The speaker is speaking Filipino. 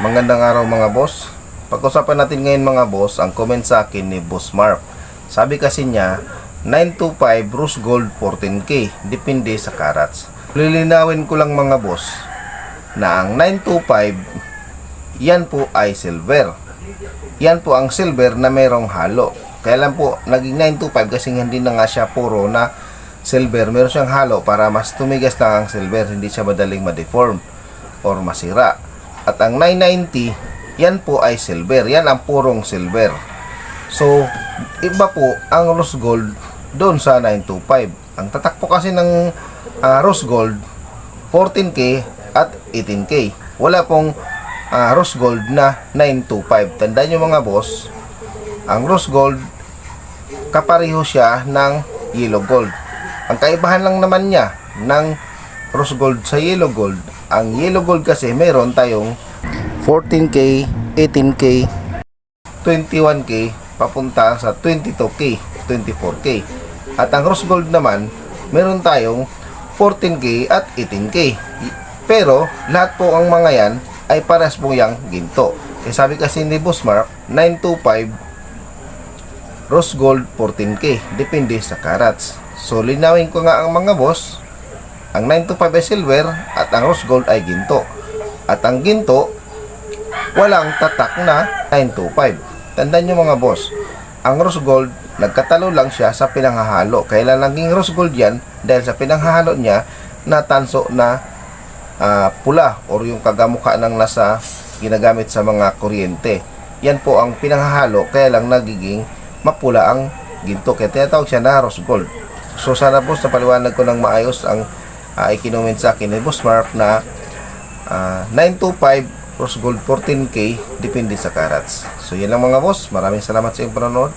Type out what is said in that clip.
Magandang araw mga boss. Pag-usapan natin ngayon mga boss ang comment sa akin ni Boss Mark. Sabi kasi niya 925 Rose Gold 14K depende sa carats. Lilinawin ko lang mga boss na ang 925 yan po ay silver. Yan po ang silver na mayroong halo. Kaya lang po naging 925 kasi hindi na nga siya puro na silver. Meron siyang halo para mas tumigas lang ang silver, hindi siya madaling ma-deform or masira. At ang 990, yan po ay silver. Yan ang purong silver. So, iba po ang rose gold doon sa 925. Ang tatak po kasi ng ah, rose gold, 14K at 18K. Wala pong ah, rose gold na 925. Tandaan nyo mga boss, ang rose gold, kapareho siya ng yellow gold. Ang kaibahan lang naman niya ng rose gold sa yellow gold, ang yellow gold kasi meron tayong 14K, 18K, 21K, papunta sa 22K, 24K. At ang rose gold naman, meron tayong 14K at 18K. Pero, lahat po ang mga yan ay pares po yung ginto. Eh, sabi kasi ni Boss Mark, 925 rose gold 14K. Depende sa carats. So, linawin ko nga ang mga boss. Ang 925 ay silver at ang rose gold ay ginto. At ang ginto, walang tatak na 925. Tandaan nyo mga boss, ang rose gold, nagkatalo lang siya sa pinanghahalo. Kailan naging rose gold yan? Dahil sa pinanghahalo niya, na tanso na ah, pula or yung kagamukha ng nasa ginagamit sa mga kuryente. Yan po ang pinanghahalo, kaya lang nagiging mapula ang ginto. Kaya tinatawag siya na rose gold. So sana boss, napaliwanag ko ng maayos ang uh, ikinoment sa akin ni Boss Mark na ah, 925 rose gold 14k depende sa carats. So yan lang mga boss. Maraming salamat sa inyong panonood.